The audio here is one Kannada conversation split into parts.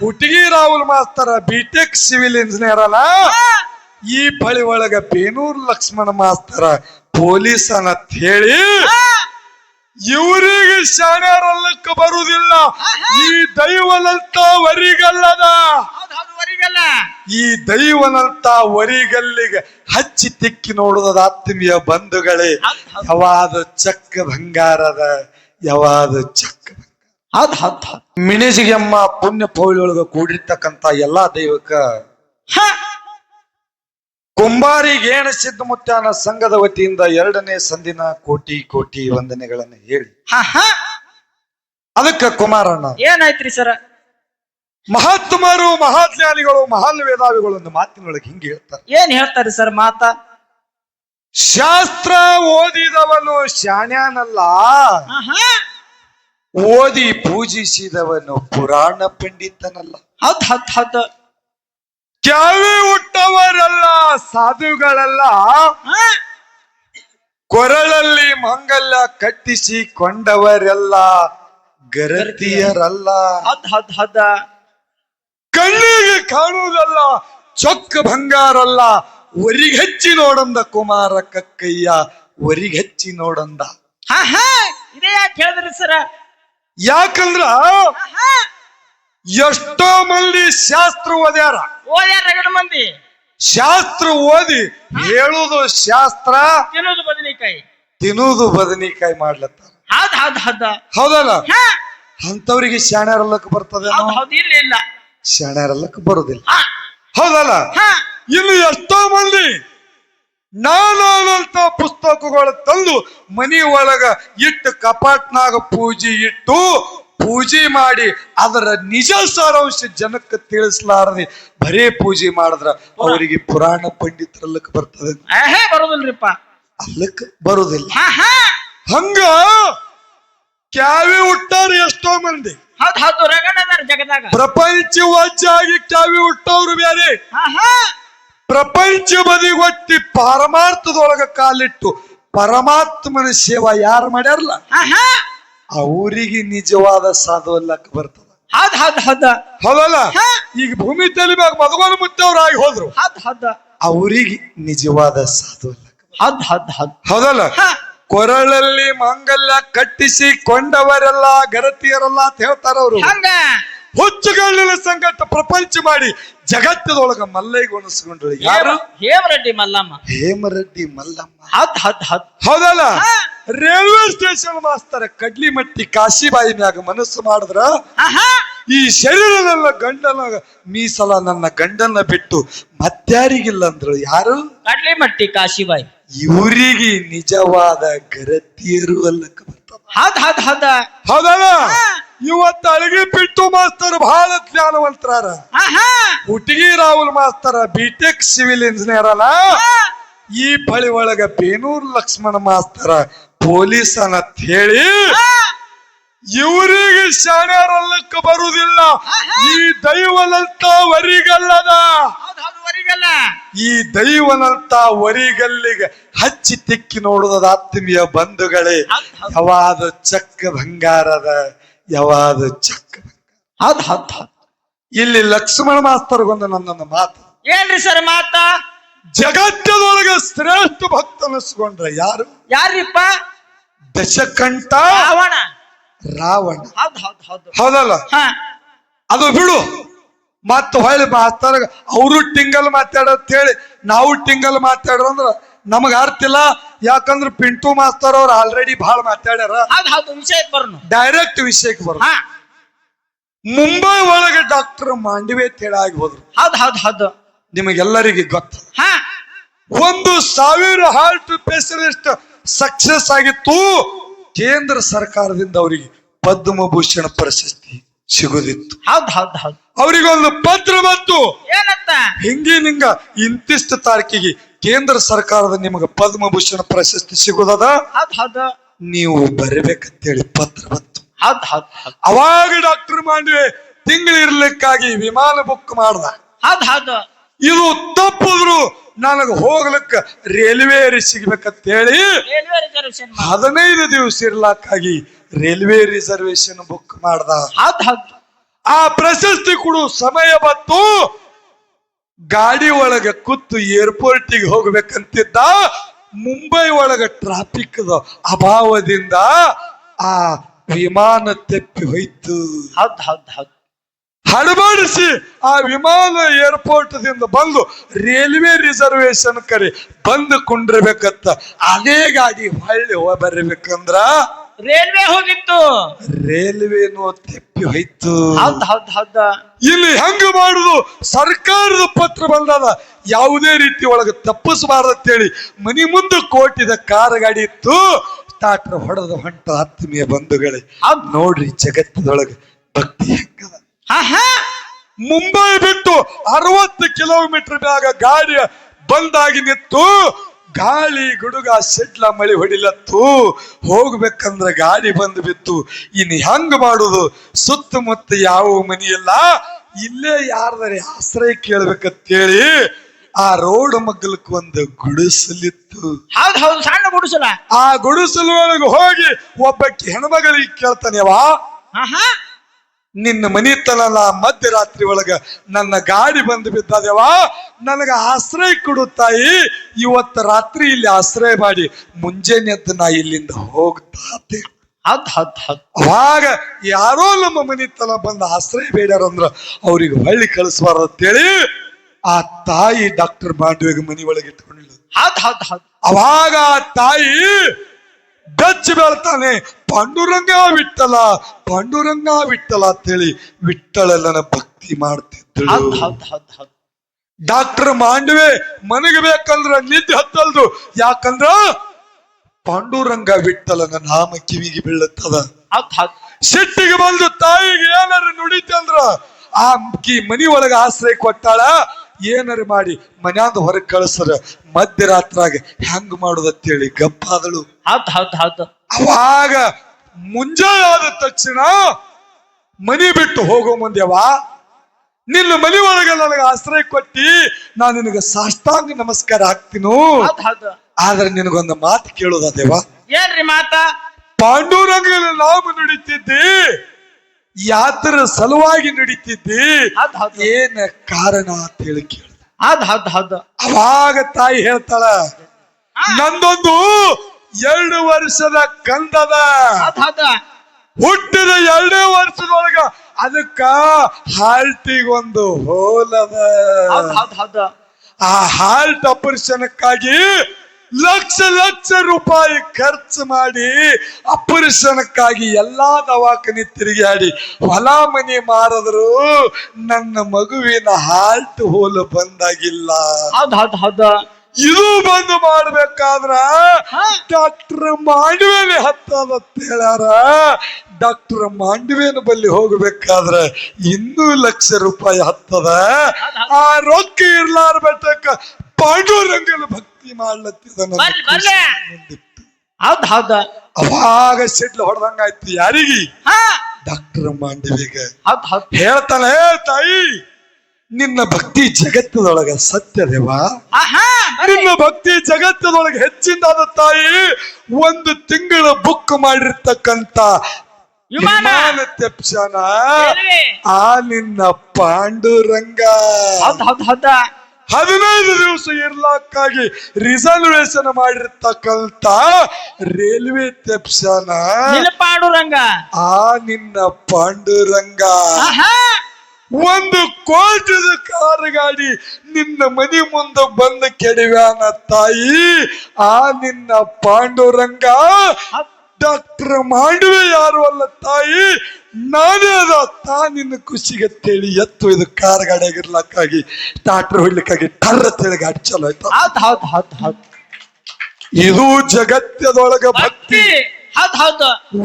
ಹುಟ್ಟಿಗಿ Rahul master BTech civil engineer ಅಲ್ಲ. ಈ ಬಳಿ ಒಳಗ ಬೇನೂರ್ ಲಕ್ಷ್ಮಣ ಮಾಸ್ತರ ಪೊಲೀಸ್ ಅನ್ನತ್ ಹೇಳಿ. ಇವರಿಗೆ ಶಾಣ್ಯಾರಲ್ಲಕ್ಕ ಬರುವುದಿಲ್ಲ. ಈ ದೈವನಂತ ವರಿಗಲ್ಲದ. ಈ ದೈವನಂತ ವರಿಗಲ್ಲಿಗೆ ಹಚ್ಚಿ ತಿಕ್ಕಿ ನೋಡುದ ಆತ್ಮೀಯ ಬಂಧುಗಳೇ. ಯಾವಾದ ಚಕ್ಕ ಬಂಗಾರದ ಯಾವಾದ ಚಕ್ಕ ಹೌದ್ ಹತ್ ಹತ್ ಮಿಣಿಜಿಗೆಮ್ಮ ಪುಣ್ಯ ಪೌಳಿಯೊಳಗ ಕೂಡಿರ್ತಕ್ಕಂತ ಎಲ್ಲಾ ದೈವಕ್ಕ ಹಾ. ಕುಂಬಾರಿ ಗೇಣ ಸಿದ್ಧಮುತ್ಯಾನ ಸಂಘದ ವತಿಯಿಂದ ಎರಡನೇ ಸಂದಿನ ಕೋಟಿ ಕೋಟಿ ವಂದನೆಗಳನ್ನು ಹೇಳಿ. ಹಾ, ಹಾ. ಅದಕ್ಕ ಕುಮಾರಣ್ಣ. ಏನಾಯ್ತ್ರಿ ಸರ? ಮಹಾತ್ಮರು ಮಹಾಜ್ಞಾನಿಗಳು ಮಹಾನ್ ವೇದಾವಿಗಳು ಒಂದು ಮಾತಿನೊಳಗೆ ಹಿಂಗೆ ಹೇಳ್ತಾರೆ. ಏನ್ ಹೇಳ್ತಾರೆ ಸರ್ ಮಾತ? ಶಾಸ್ತ್ರ ಓದಿದವನು ಶಾಣ್ಯಾನಲ್ಲ. ಓದಿ ಪೂಜಿಸಿದವನು ಪುರಾಣ ಪಂಡಿತನಲ್ಲ. ಹದ್ ಹದ್ ಹದ್. ಕ್ಯಾವಿ ಹುಟ್ಟವರಲ್ಲ ಸಾಧುಗಳಲ್ಲ. ಕೊರಳಲ್ಲಿ ಮಂಗಲ್ಯ ಕಟ್ಟಿಸಿ ಕೊಂಡವರೆಲ್ಲ ಗರತಿಯರಲ್ಲ. ಹದ್ ಹದ್ ಹದ. ಕಣ್ಣಿಗೆ ಕಾಣುವುದಲ್ಲ ಚೊಕ್ಕ ಬಂಗಾರಲ್ಲ. ಒರಿಗಚ್ಚಿ ನೋಡಂದ ಕುಮಾರ ಕಕ್ಕಯ್ಯ ಒರಿಗಚ್ಚಿ ನೋಡಂದ. ಹಾ ಹಾ. ಇದೇ ಯಾಕೆ ಹೇಳಿದ್ರಿ ಸರ? ಯಾಕಂದ್ರ. ಎಷ್ಟೋ ಮಂದಿ ಶಾಸ್ತ್ರ ಓದ್ಯಾರ. ಓದ್ಯಾರ ರಗಡ ಮಂದಿ. ಶಾಸ್ತ್ರ ಓದಿ ಹೇಳುದು ಶಾಸ್ತ್ರ ತಿನ್ನುದು ಬದನೆಕಾಯಿ. ತಿನ್ನುದು ಬದನಿಕಾಯಿ ಮಾಡ್ಲತ್ತಾರ ಹೌದ್ ಹೌದ್ ಹೌದ. ಹೌದಲ್ಲ? ಅಂತವ್ರಿಗೆ ಶಾಣ್ಯಾರಲ್ಲಕ್ ಹೌದ್ ಇಲ್ಲ ಇಲ್ಲ. ಶಾಣ್ಯಾರಲ್ಲಕ್ ಬರುದಿಲ್ಲ. ಹೌದಲ್ಲ? ಹಾ. ಇನ್ನು ಎಷ್ಟೋ ಮಂದಿ ನಾನಾದಂತ ಪುಸ್ತಕಗಳು ತಂದು ಮನಿ ಒಳಗ ಇಟ್ಟು ಕಪಾಟ್ನಾಗ ಪೂಜೆ ಇಟ್ಟು ಪೂಜೆ ಮಾಡಿ ಅದರ ನಿಜ ಸಾರಾಂಶ ಜನಕ್ಕೆ ತಿಳಿಸ್ಲಾರದೆ ಬರೇ ಪೂಜೆ ಮಾಡಿದ್ರ ಅವರಿಗೆ ಪುರಾಣ ಪಂಡಿತರಲ್ಲಕ್ ಬರ್ತದೆ. ಬರೋದಿಲ್ರಿಪ್ಪ. ಅಲ್ಲಕ್ಕೆ ಬರುದಿಲ್ಲ. ಹಂಗ ಕ್ಯಾವಿ ಹುಟ್ಟಾರ ಎಷ್ಟೋ ಮಂದಿ. ಪ್ರಪಂಚ ಹೌದು ಆಗಿ ಕ್ಯಾವಿ ಹುಟ್ಟವ್ರು ಬೇರೆ. ಪ್ರಪಂಚ ಬದಿಗೊತ್ತಿ ಪಾರಮಾರ್ಥದೊಳಗ ಕಾಲಿಟ್ಟು ಪರಮಾತ್ಮನ ಸೇವಾ ಯಾರು ಮಾಡ್ಯಾರಲ್ಲ? ಅವರಿಗೆ ನಿಜವಾದ ಸಾಧು ಅಲ್ಲಕ್ ಬರ್ತದ. ಹೌದ್ ಹೌದ್ ಹೌದ. ಹೌದಲ್ಲ. ಈಗ ಭೂಮಿ ತಲಿಮ್ಯಾಗ ಮದಗೋಲು ಮುತ್ತವ್ರಾಗಿ ಹೋದ್ರು. ಹೌದ್ ಹೌದ. ಅವರಿಗೆ ನಿಜವಾದ ಸಾಧು ಹೌದ್ ಹೌದ್ ಹೌದ್. ಹೌದಲ್ಲ? ಕೊರಳಲ್ಲಿ ಮಂಗಲ್ಯ ಕಟ್ಟಿಸಿ ಕೊಂಡವರೆಲ್ಲ ಗರತಿಯರಲ್ಲ ಅಂತ ಹೇಳ್ತಾರ ಅವರು ಹಂಗ ಹುಚ್ಚುಗಳ್ಳಿನ ಸಂಗಟ ಪ್ರಪಂಚ ಮಾಡಿ ಜಗತ್ತದೊಳಗ ಮಲ್ಲೈಗೊಣಿಸ್ಕೊಂಡ್ರು ಯಾರು? ಹೇಮರೆಡ್ಡಿ ಮಲ್ಲಮ್ಮ. ಹೇಮರೆಡ್ಡಿ ಮಲ್ಲಮ್ಮ. ಹದ್ ಹದ್ ಹದ್. ಹೌದಲ್ಲ. ರೈಲ್ವೆ ಸ್ಟೇಷನ್ ಮಾಸ್ತರ ಕಡ್ಲಿ ಮಟ್ಟಿ ಕಾಶಿಬಾಯಿ ಮ್ಯಾಗ ಮನಸ್ಸು ಮಾಡಿದ್ರ? ಈ ಶರೀರದಲ್ಲ ಗಂಡನ ಮೀಸಲ ನನ್ನ ಗಂಡನ ಬಿಟ್ಟು ಮತ್ಯಾರಿಗಿಲ್ಲ ಅಂದ್ರು ಯಾರು? ಕಡ್ಲಿ ಮಟ್ಟಿ ಕಾಶಿಬಾಯಿ. ಇವರಿಗೆ ನಿಜವಾದ ಗರತಿಯರು ಅಲ್ಲಕ್ಕ ಬರ್ತದ. ಹದ್ ಹದ್ ಹದ. ಹೌದಲ್ಲ. ಇವತ್ತ ಅಳಗಿ ಬಿಟ್ಟು ಮಾಸ್ತರ್ ಬಹಳ ಜ್ಞಾನವಂತರಾರ. ಹುಟ್ಟಿಗಿ Rahul master BTech civil engineer ಅಲ್ಲ. ಈ ಬಳಿ ಒಳಗ ಬೇನೂರ್ ಲಕ್ಷ್ಮಣ ಮಾಸ್ತರ ಪೊಲೀಸ್ ಅನ್ನತ್ ಹೇಳಿ. ಇವರಿಗೆ ಶಾಣ್ಯಾರಲ್ಲಕ್ಕ ಬರುವುದಿಲ್ಲ. ಈ ದೈವನಂತ ವರಿಗಲ್ಲದ. ಈ ದೈವನಂತ ವರಿಗಲ್ಲಿಗೆ ಹಚ್ಚಿ ತಿಕ್ಕಿ ನೋಡುವುದ ಆತ್ಮೀಯ ಬಂಧುಗಳೇ. ಯಾವಾದ ಚಕ್ಕ ಬಂಗಾರದ ಯಾವಾದ ಚಕ್ಕ. ಅದ್ ಹತ್ ಹೌದ್. ಇಲ್ಲಿ ಲಕ್ಷ್ಮಣ ಮಾಸ್ತರ್ಗೊಂದು ನನ್ನ ಮಾತು. ಏನ್ರಿ ಸರ್ ಮಾತ? ಜಗತ್ತದೊಳಗೆ ಶ್ರೇಷ್ಠ ಭಕ್ತ ಅನಿಸ್ಕೊಂಡ್ರೆ ಯಾರು? ಯಾರಿಪ್ಪ ದಶಕಂಠ ರಾವಣ. ರಾವಣ. ಹೌದ್ ಹೌದ್ ಹೌದು. ಹೌದಲ್ಲ? ಹಾ. ಅದು ಬಿಡು. ಮತ್ತೆ ಹೊಳ್ಳಿ ಮಾಸ್ತರ್ ಅವರು ಟಿಂಗಲ್ ಮಾತಾಡೋದ್ ಹೇಳಿ ನಾವು ಟಿಂಗಲ್ ಮಾತಾಡ್ರ ಅಂದ್ರ ನಮಗ ಅರ್ಥ ಇಲ್ಲ. ಯಾಕಂದ್ರ ಪಿಂಟು ಮಾಸ್ತರ್ ಅವ್ರು ಆಲ್ರೆಡಿ ಬಹಳ ಮಾತಾಡ್ಯಾರ. ಹೌದ್ ಹೌದು ವಿಷಯಕ್ಕೆ ಡೈರೆಕ್ಟ್ ವಿಷಯಕ್ಕೆ ಬರ ಹಾ. ಮುಂಬೈ ಒಳಗೆ ಡಾಕ್ಟರ್ ಮಾಂಡವಿ ತೇಳಾಗಿ ಹೋದ್ರು. ಹೌದು ಹೌದು ಹೌದು. ನಿಮಗೆಲ್ಲರಿಗೆ ಗೊತ್ತು. ಹಾ. ಒಂದು ಸಾವಿರ ಹಾರ್ಟ್ ಸ್ಪೆಷಲಿಸ್ಟ್ ಸಕ್ಸಸ್ ಆಗಿತ್ತು. ಕೇಂದ್ರ ಸರ್ಕಾರದಿಂದ ಅವರಿಗೆ ಪದ್ಮಭೂಷಣ ಪ್ರಶಸ್ತಿ ಸಿಗುದಿತ್ತು. ಹೌದು ಹೌದು ಹೌದ್. ಅವರಿಗೊಂದು ಪತ್ರ ಬಂತು. ಏನಂತ? ಹಿಂಗೆ ನಿಂಗ ಇಂತಿಷ್ಟು ತಾರೀಕಿಗೆ ಕೇಂದ್ರ ಸರ್ಕಾರದ ನಿಮಗೆ ಪದ್ಮಭೂಷಣ ಪ್ರಶಸ್ತಿ ಸಿಗುದದ? ನೀವು ಬರಬೇಕಂತೇಳಿ ಪತ್ರ ಬಂತು. ಅವಾಗ ಡಾಕ್ಟರ್ ಮಾಂಡ್ವೆ ತಿಂಗಳು ಇರ್ಲಿಕ್ಕಾಗಿ ವಿಮಾನ ಬುಕ್ ಮಾಡ್ದ. ಇದು ತಪ್ಪಿದ್ರು ನನಗೆ ಹೋಗ್ಲಿಕ್ಕ ರೈಲ್ವೆ ಸಿಗ್ಬೇಕಂತ ಹೇಳಿ ಹದಿನೈದು ದಿವಸ ಇರ್ಲಕ್ಕಾಗಿ ರೈಲ್ವೆ ರಿಸರ್ವೇಶನ್ ಬುಕ್ ಮಾಡ್ದ. ಆ ಪ್ರಶಸ್ತಿ ಕೊಡು ಸಮಯ ಬತ್ತು ಗಾಡಿ ಒಳಗೆ ಕೂತು ಏರ್ಪೋರ್ಟಿಗೆ ಹೋಗ್ಬೇಕಂತಿದ್ದ ಮುಂಬೈ ಒಳಗ ಟ್ರಾಫಿಕ್ ಅಭಾವದಿಂದ ಆ ವಿಮಾನ ತೆಪ್ಪಿ ಹೋಯ್ತು. ಹೌದ್ ಹೌದ್ ಹೌದ್. ಹಡಬಡಿಸಿ ಆ ವಿಮಾನ ಏರ್ಪೋರ್ಟ್ ದಿಂದ ಬಂದು ರೈಲ್ವೆ ರಿಸರ್ವೇಶನ್ ಕರೆ ಬಂದು ಕುಂಡ್ರಬೇಕತ್ತ ಅದೇ ಗಾಡಿ ಹೊಳ್ಳಿ ಹೋಗಿ ಬರ್ಬೇಕಂದ್ರ ರೈಲ್ವೆ ಹೋಗಿತ್ತು. ರೈಲ್ವೆನೂ ತಪ್ಪಿ ಹೋಯ್ತು. ಹೌದ್ ಹೌದ್ ಹೌದ. ಇಲ್ಲಿ ಹೆಂಗ ಮಾಡುದು ಸರ್ಕಾರದ ಪತ್ರ ಬಂದದ. ಯಾವುದೇ ರೀತಿ ಒಳಗೆ ತಪ್ಪಿಸಬಾರ್ದಂತೇಳಿ ಮನಿ ಮುಂದೆ ಕೋಟಿದ ಕಾರ್ ಗಾಡಿ ಇತ್ತು. ಸ್ಟಾರ್ಟರ್ ಹೊಡೆದ ಹೊಂಟ ಆತ್ಮೀಯ ಬಂಧುಗಳೇ ನೋಡ್ರಿ ಜಗತ್ತದೊಳಗೆ ಭಕ್ತಿ ಹೆಂಗದ. ಮುಂಬೈ ಬಿಟ್ಟು ಅರವತ್ತು ಕಿಲೋಮೀಟರ್ ಮ್ಯಾಗ ಗಾಡಿ ಬಂದಾಗಿ ನಿಂತು ಗಾಳಿ ಗುಡುಗ ಸಿಡ್ಲ ಮಳಿ ಹೊಡಿಲತ್ತು ಹೋಗ್ಬೇಕಂದ್ರ ಗಾಡಿ ಬಂದು ಬಿತ್ತು. ಇನ್ ಹೆಂಗ್ ಮಾಡುದು? ಸುತ್ತಮುತ್ತ ಯಾವ ಮನೆಯಲ್ಲ? ಇಲ್ಲ ಯಾರ್ದಾರೆ ಆಶ್ರಯ ಕೇಳ್ಬೇಕಂತೇಳಿ ಆ ರೋಡ್ ಮಗ್ಗಲಕ್ ಒಂದು ಗುಡಿಸಲಿತ್ತು. ಹೌದು ಹೌದು ಸಣ್ಣ ಗುಡಿಸಲ. ಆ ಗುಡಿಸಲು ಒಳಗೆ ಹೋಗಿ ಒಬ್ಬಕ್ಕೆ ಹೆಣ್ಮಗಳಿಗೆ ಕೇಳ್ತಾನೆ ನಿನ್ನ ಮನಿತನಲ್ಲ ಮಧ್ಯರಾತ್ರಿ ಒಳಗ ನನ್ನ ಗಾಡಿ ಬಂದು ಬಿದ್ದದೆವಾ ನನಗ ಆಶ್ರಯ ಕೊಡು ತಾಯಿ. ಇವತ್ತು ರಾತ್ರಿ ಇಲ್ಲಿ ಆಶ್ರಯ ಮಾಡಿ. ಮುಂಜಾನೆ ಎದ್ದು ನಾ ಇಲ್ಲಿಂದ ಹೋಗ್ತಾತೆ ಅದ್ ಹತ್ ಹತ್ ಅವಾಗ ಯಾರೋ ನಮ್ಮ ಮನಿತನ ಬಂದ ಆಶ್ರಯ ಬೇಡ್ಯಾರಂದ್ರ ಅವ್ರಿಗೆ ಹೊಳ್ಳಿ ಕಳಿಸ್ಬಾರ್ದು ಅಂತೇಳಿ ಆ ತಾಯಿ ಡಾಕ್ಟರ್ ಮಾಂಡವಿಗೆ ಮನಿ ಒಳಗೆ ಇಟ್ಕೊಂಡಿಲ್ಲ ಅದ್ ಹತ್ ಹತ್ ಅವಾಗ ಆ ತಾಯಿ ಬೆಚ್ಚ ಬೆಳ್ತಾನೆ. ಪಾಂಡುರಂಗ ವಿಠಲ ಪಾಂಡುರಂಗ ವಿಠಲ ಅಂತೇಳಿ ವಿಠಲನ ಭಕ್ತಿ ಮಾಡ್ತಿದ್ದಳು. ಡಾಕ್ಟರ್ ಮಾಂಡವೆ ಮನೆಗೆ ಬೇಕಂದ್ರ ನಿದ್ದೆ ಹತ್ತಲ್ದು. ಯಾಕಂದ್ರ ಪಾಂಡುರಂಗ ವಿಠಲನ ನಾಮ ಕಿವಿಗೆ ಬೀಳುತ್ತದ. ಸಿಟ್ಟಿಗೆ ಬಂದು ತಾಯಿಗೆ ಏನಾರು ನುಡಿತಂದ್ರ ಆ ಕಿ ಮನಿ ಒಳಗ ಆಶ್ರಯ ಕೊಟ್ಟಾಳ ಏನಾರ ಮಾಡಿ ಮನ್ಯಾಂದ ಹೊರಗೆ ಕಳಿಸ್ರ ಮಧ್ಯರಾತ್ರಾಗ ಹೆಂಗ್ ಹೇಳಿ ಗಪ್ಪಾದಳು. ಹೌದ್ ಹೌದ್ ಹೌದು. ಅವಾಗ ಮುಂಜಾನೆ ಆದ ತಕ್ಷಣ ಮನಿ ಬಿಟ್ಟು ಹೋಗೋ ಮುಂದೆವ ನಿನ್ನ ಮನಿ ಒಳಗೆ ನನಗೆ ಆಶ್ರಯ ಕೊಟ್ಟಿ ನಾನು ನಿನಗೆ ಸಾಷ್ಟಾಂಗ ನಮಸ್ಕಾರ ಹಾಕ್ತೀನು. ಹೌದ್ ಹೌದು. ಆದ್ರೆ ನಿನಗೊಂದು ಮಾತು ಕೇಳೋದದೇವ? ಏನ್ರಿ ಮಾತಾ? ಪಾಂಡುರಂಗನ ನಾವು ನುಡಿತಿದ್ದಿ ಯಾತ್ರ ಸಲುವಾಗಿ ನಡೀತಿದ್ದಿ? ಏನ ಕಾರಣ ಅಂತ ಹೇಳಿ ಕೇಳ ಅದ್ ಹೌದ್ ಹೌದ್. ಅವಾಗ ತಾಯಿ ಹೇಳ್ತಾಳ ನಂದೊಂದು ಎರಡು ವರ್ಷದ ಕಂದದ ಹುಟ್ಟಿದ ಎರಡೇ ವರ್ಷದೊಳಗ ಅದಕ್ಕ ಹಾಲ್ಟಿಗೊಂದು ಹೋಲದ ಆ ಹಾಲ್ಟ್ ಆಪರೇಷನ್ಕ್ಕಾಗಿ ಲಕ್ಷ ಲಕ್ಷ ರೂಪಾಯಿ ಖರ್ಚು ಮಾಡಿ ಅಪರಿಶನಕ್ಕಾಗಿ ಎಲ್ಲಾ ದವಾಖಾನೆ ತಿರುಗಾಡಿ ಹೊಲ ಮನೆ ಮಾರಿದ್ರು ನನ್ನ ಮಗುವಿನ ಹಾಲ್ಟ್ ಹೋಲು ಬಂದಾಗಿಲ್ಲ. ಹೌದ್ ಹೌದ್ ಹೌದ್. ಇದು ಬಂದು ಮಾಡ್ಬೇಕಾದ್ರ. ಡಾಕ್ಟರ್ ಮಾಂಡವೇನೆ ಹತ್ತದ ಹೇಳಾರ ಡಾಕ್ಟರ್ ಮಾಂಡವೇನ ಬಲ್ಲಿ ಹೋಗ್ಬೇಕಾದ್ರ ಇನ್ನೂ ಲಕ್ಷ ರೂಪಾಯಿ ಹತ್ತದ. ಆ ರೊಕ್ಕ ಇರ್ಲಾರ ಬೆಟ್ಟಕ್ಕ ಪಾಂಡುರಂಗಲ್ ಭಕ್ತಿ ಮಾಡ್ಲತ್ತಿದ. ಹೌದ್ ಹೌದ್. ಅವಾಗ ಸಿಡ್ಲು ಹೊಡೆದಂಗಾಯ್ತು ಯಾರಿಗಿ? ಡಾಕ್ಟರ್ ಮಾಂಡವಿಗೆ ಹೇಳ್ತಾನೆ "ಹೇ ತಾಯಿ ನಿನ್ನ ಭಕ್ತಿ ಜಗತ್ತದೊಳಗ ಸತ್ಯದೇವಾ? ನಿನ್ನ ಭಕ್ತಿ ಜಗತ್ತದೊಳಗೆ ಹೆಚ್ಚಿಂದಾದ ತಾಯಿ ಒಂದು ತಿಂಗಳ ಬುಕ್ ಮಾಡಿರ್ತಕ್ಕಂತ ವಿಮಾನ. ತೆಪ್ಸನ ಆ ನಿನ್ನ ಪಾಂಡುರಂಗ. ಹೌದ್ ಹೌದ್ ಹೌದ್. ಹದಿನೈದು ದಿವಸ ಇರ್ಲಕ್ಕಾಗಿ ರಿಸರ್ವೇಶನ್ ಮಾಡಿರ್ತಕ್ಕಂತ ರೈಲ್ವೆ ತೆಪ್ಸನ ಪಾಂಡುರಂಗ ಆ ನಿನ್ನ ಪಾಂಡುರಂಗ. ಒಂದು ಕೋಟದ ಕಾರು ಗಾಡಿ ನಿನ್ನ ಮನಿ ಮುಂದೆ ಬಂದು ಕೆಡವ್ಯಾನ ತಾಯಿ ಆ ನಿನ್ನ ಪಾಂಡುರಂಗ ಡಾಕ್ಟರ್ ಮಾಡುವೆ ಯಾರು ಅಲ್ಲ ತಾಯಿ ನಾನೇ ಅದ ತಾ ನಿನ್ನ ಖುಷಿಗೆ ತೇಳಿ ಎತ್ತು ಇದು ಕಾರ್ ಗಾಡಿಯಾಗಿರ್ಲಕ್ಕಾಗಿ ಡಾಕ್ಟರ್ ಹೊಡ್ಲಿಕ್ಕಾಗಿ ಟರ್ರ ತೇಳಿ ಗಾಡಿ ಚಲೋ ಆಯ್ತು? ಇದು ಜಗತ್ತದೊಳಗ ಭಕ್ತಿ. ಹೌದ್ ಹಾದ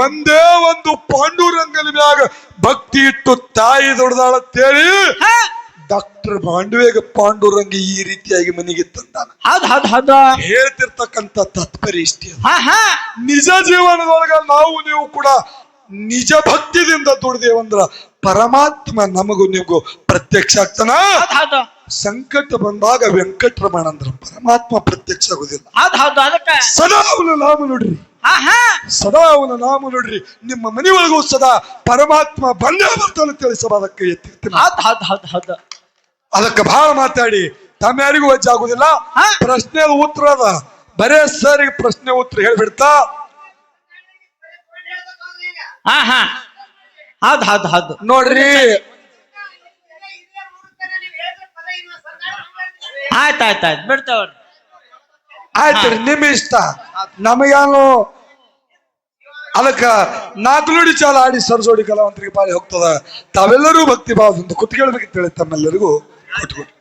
ಒಂದೇ ಒಂದು ಪಾಂಡುರಂಗನ ಮ್ಯಾಗ ಭಕ್ತಿ ಇಟ್ಟು ತಾಯಿ ದೊಡ್ಡದಾಳ ಅಂತೇಳಿ ಡಾಕ್ಟರ್ ಪಾಂಡುವೇಗ ಪಾಂಡುರಂಗ ಈ ರೀತಿಯಾಗಿ ಮನೆಗೆ ತಂದಾನ. ಹೌದ್ ಹೌದ್ ಹೌದ್ ಹೇಳ್ತಿರ್ತಕ್ಕಂಥ ತಾತ್ಪರ್ಯ ಇಷ್ಟೇ ಹಾ ಹಾ. ನಿಜ ಜೀವನದೊಳಗ ನಾವು ನೀವು ಕೂಡ ನಿಜ ಭಕ್ತಿದಿಂದ ದುಡ್ದೇವಂದ್ರ ಪರಮಾತ್ಮ ನಮಗೂ ನಿಮಗೂ ಪ್ರತ್ಯಕ್ಷ ಆಗ್ತಾನ. ಸಂಕಟ ಬಂದಾಗ ವೆಂಕಟರಮಣ ಅಂದ್ರ ಪರಮಾತ್ಮ ಪ್ರತ್ಯಕ್ಷ ಆಗುದಿಲ್ಲ. ಸದಾ ಲಾಭ ನಾಮ ನೋಡ್ರಿ. ಸದಾ ಅವನ ನಾಮ ನೋಡ್ರಿ ನಿಮ್ಮ ಮನೆಯೊಳಗೂ ಸದಾ ಪರಮಾತ್ಮ ಬಂದೇ ಬರ್ತಾನೆ ತಿಳಿಸಬ ಅದಕ್ಕೆ ಎತ್ತಿರ್ತೀನಿ ಅದಕ್ಕೆ ಬಹಳ ಮಾತಾಡಿ ತಮ್ಮ ಯಾರಿಗೂ ವಜ್ಜ ಆಗುದಿಲ್ಲ. ಪ್ರಶ್ನೆ ಉತ್ತರ ಅದ. ಬರೇ ಸರ್ ಪ್ರಶ್ನೆ ಉತ್ತರ ಹೇಳ್ಬಿಡ್ತಾ. ಹಾ ಹಾ ಹೌದ್ ಹೌದ್ ಹೌದು. ನೋಡ್ರಿ. ಆಯ್ತಾಯ್ತಾಯ್ತು ಆಯ್ತ್ ಆಯ್ತ್. ಬಿಡ್ತಾವ್ರಿ ಆಯ್ತು ನಿಮ್ಮ ಇಷ್ಟ ನಮಗೇನು ಅದಕ್ಕ ನುಡಿ ಚಾಲ ಆಡಿ ಸರಸೋಡಿ ಕಲಾವಂತರಿಗೆ ಪಾಳಿ ಹೋಗ್ತದ. ತಾವೆಲ್ಲರೂ ಭಕ್ತಿ ಭಾವದಿಂದ ಕುತ್ಕೇಳ್ಬೇಕಂತ ಹೇಳಿ ತಮ್ಮೆಲ್ಲರಿಗೂ ಕೊಟ್ಬಿಟ್ಟು